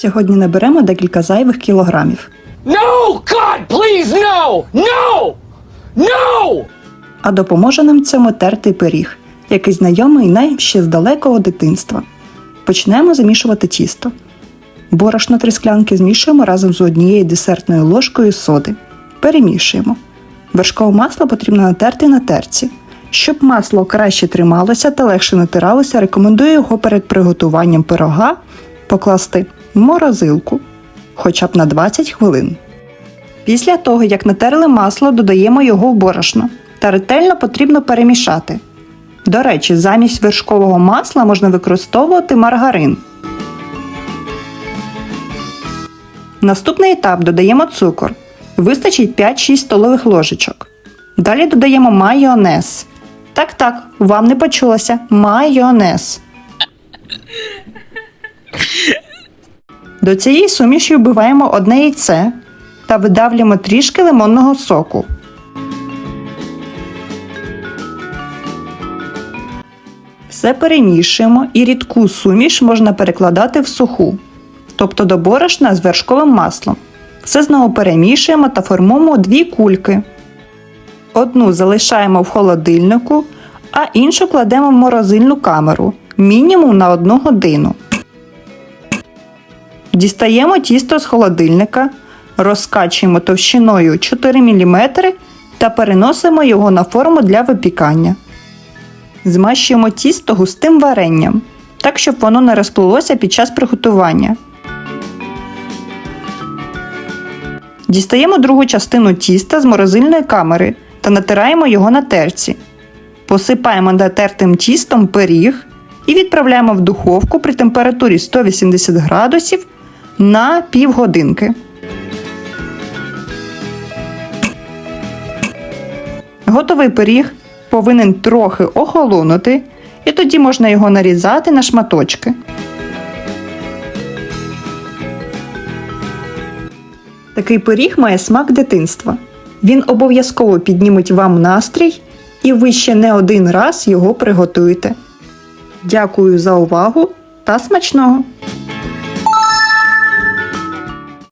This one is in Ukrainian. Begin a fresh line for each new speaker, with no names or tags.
Сьогодні наберемо декілька зайвих кілограмів,
No! God, please, no! No! No!
а допоможе нам цьому тертий пиріг, який знайомий нам ще з далекого дитинства. Почнемо замішувати тісто. Борошно три склянки змішуємо разом з однією десертною ложкою соди. Перемішуємо. Вершкове масло потрібно натерти на терці. Щоб масло краще трималося та легше натиралося, рекомендую його перед приготуванням пирога покласти морозилку хоча б на 20 хвилин. Після того, як натерли масло, додаємо його в борошно та ретельно потрібно перемішати. До речі, замість вершкового масла можна використовувати маргарин. Наступний етап додаємо цукор. Вистачить 5-6 столових ложечок. Далі додаємо майонез. Так, так, вам не почулося майонез. До цієї суміші вбиваємо одне яйце та видавлюємо трішки лимонного соку. Все перемішуємо і рідку суміш можна перекладати в суху, тобто до борошна з вершковим маслом. Все знову перемішуємо та формуємо дві кульки. Одну залишаємо в холодильнику, а іншу кладемо в морозильну камеру мінімум на 1 годину. Дістаємо тісто з холодильника, розкачуємо товщиною 4 мм та переносимо його на форму для випікання. Змащуємо тісто густим варенням, так щоб воно не розплилося під час приготування. Дістаємо другу частину тіста з морозильної камери та натираємо його на терці. Посипаємо натертим тістом пиріг і відправляємо в духовку при температурі 180 градусів на півгодинки. Готовий пиріг повинен трохи охолонути, і тоді можна його нарізати на шматочки. Такий пиріг має смак дитинства. Він обов'язково підніметь вам настрій, і ви ще не один раз його приготуєте. Дякую за увагу та смачного!